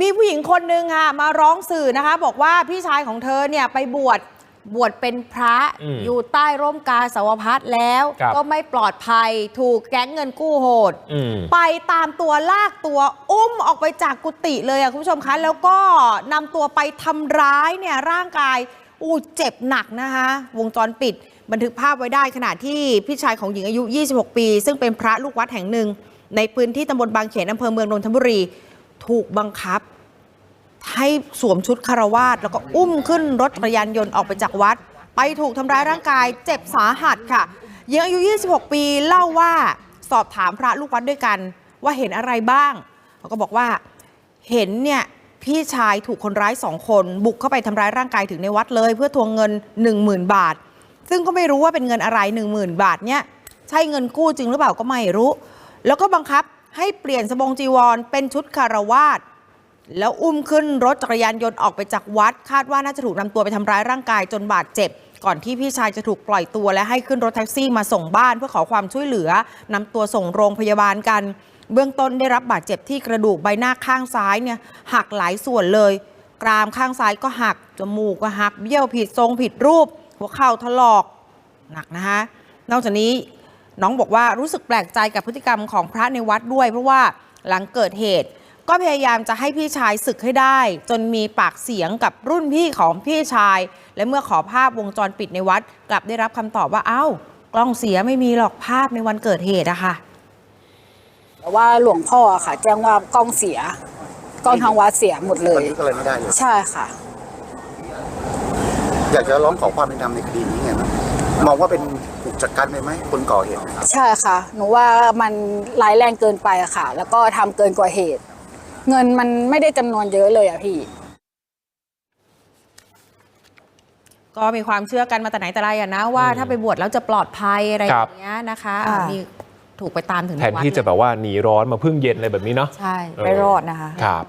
มีผู้หญิงคนหนึ่งค่ะมาร้องสื่อนะคะ บอกว่าพี่ชายของเธอเนี่ยไปบวชบวชเป็นพระอืมอยู่ใต้ร่มกาสาวพัดแล้วครับก็ไม่ปลอดภัยถูกแก๊งเงินกู้โหดอืมไปตามตัวลากตัวอุ้มออกไปจากกุฏิเลยอะคุณผู้ชมคะ แล้วก็นำตัวไปทำร้ายเนี่ยร่างกายอู้เจ็บหนักนะคะ วงจรปิดบันทึกภาพไว้ได้ขณะที่พี่ชายของหญิงอายุ 26 ปี ซึ่งเป็นพระลูกวัดแห่งหนึ่ง ในพื้นที่ตำบลบางเขนอำเภอเมืองนนทบุรี ถูกบังคับ ให้สวมชุดคารวาสแล้วก็อุ้มขึ้นรถจักรยานยนต์ออกไปจากวัด ไปถูกทำร้ายร่างกายเจ็บสาหัสค่ะหญิงอายุ 26 ปีเล่าว่าสอบถามพระลูกวัดด้วยกัน ว่าเห็นอะไรบ้างเขาก็บอกว่าเห็นเนี่ยพี่ชายถูกคนร้ายสองคน บุกเข้าไปทำร้ายร่างกายถึงในวัดเลย เพื่อทวงเงิน 10,000 บาท ซึ่งก็ไม่รู้ว่าเป็นเงินอะไร 10,000 บาทเนี่ยใช่เงินกู้จริงหรือเปล่าก็ไม่รู้ แล้วก็บังคับ ให้เปลี่ยนสบงจีวรเป็นชุดคารวาสแล้วอุ้มขึ้นรถจักรยานยนต์ออกไปจากวัด คาดว่าน่าจะถูกนำตัวไปทำร้ายร่างกายจนบาดเจ็บ ก่อนที่พี่ชายจะถูกปล่อยตัวและให้ขึ้นรถแท็กซี่มาส่งบ้านเพื่อขอความช่วยเหลือนำตัวส่งโรงพยาบาลกัน เบื้องต้นได้รับบาดเจ็บที่กระดูกใบหน้าข้างซ้ายเนี่ยหักหลายส่วนเลย กรามข้างซ้ายก็หักจมูกก็หักเบี้ยวผิดทรงผิดรูป หัวเข่าถลอกหนักนะคะนอกจากนี้ น้องบอกว่ารู้สึกแปลกใจกับพฤติกรรมของพระในวัดด้วย เพราะว่าหลังเกิดเหตุ ก็พยายามจะให้พี่ชายศึกให้ได้ จนมีปากเสียงกับรุ่นพี่ของพี่ชาย และเมื่อขอภาพวงจรปิดในวัด กลับได้รับคำตอบว่าเอ้า กล้องเสียไม่มีหรอกภาพในวันเกิดเหตุอะค่ะแต่ว่าหลวงพ่ออะค่ะ แจ้งว่ากล้องเสียกล้องทางวัดเสียหมดเลบันยทึกอะไรไม่ได้เลยใช่ค่ะ อยากจะร้องขอความเป็นธรรมในคดีนี้ไงบ้าง มองว่าเป็นอุกจักกันเลยไหมคนก่อเหตุใช่ค่ะ หนูว่ามันร้ายแรงเกินไปอะค่ะ แล้วก็ทำเกินกว่าเหตุ เงินมันไม่ได้จำนวนเยอะเลยอะพี่ ก็มีความเชื่อกันมาแต่ไหนแต่ไรอะนะว่าถ้าไปบวชแล้วจะปลอดภัยอะไรอครับย่างเงี้ยนะคะอ่า อ่านี่ถูกไปตามถึงแทนในวัดที่จะแบบว่าหนีร้อนมาพึ่งเย็นอะไรแบบนี้เนาะใช่เออไม่รอดนะคะ ครับ